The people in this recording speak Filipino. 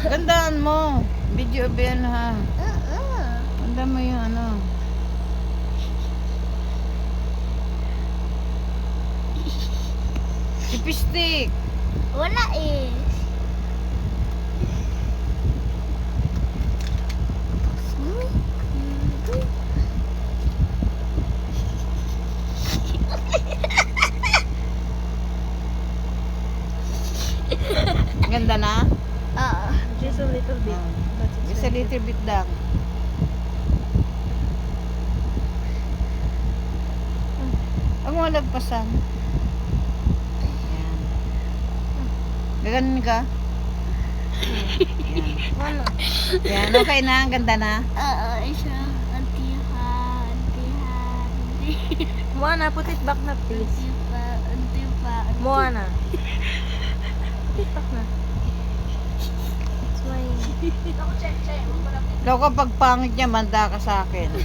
Gandaan mo. Video Ben ha. Oo. Ganda mo yung ano. Lipstick. Wala eh. Ganda na? Oo. Just a little bit. Ah. It. Just a little bit lang. Huwag mo lagpasan. Yan. Gaganon ka? Yan. Ano? Yan. Okay na? Ang ganda na? Oo, isa. Antihan, antihan, antihan. Moana, put it back na please. Antipa. Moana. Put it back na. Smile. Daw kapag pangit niya, manda ka sa akin.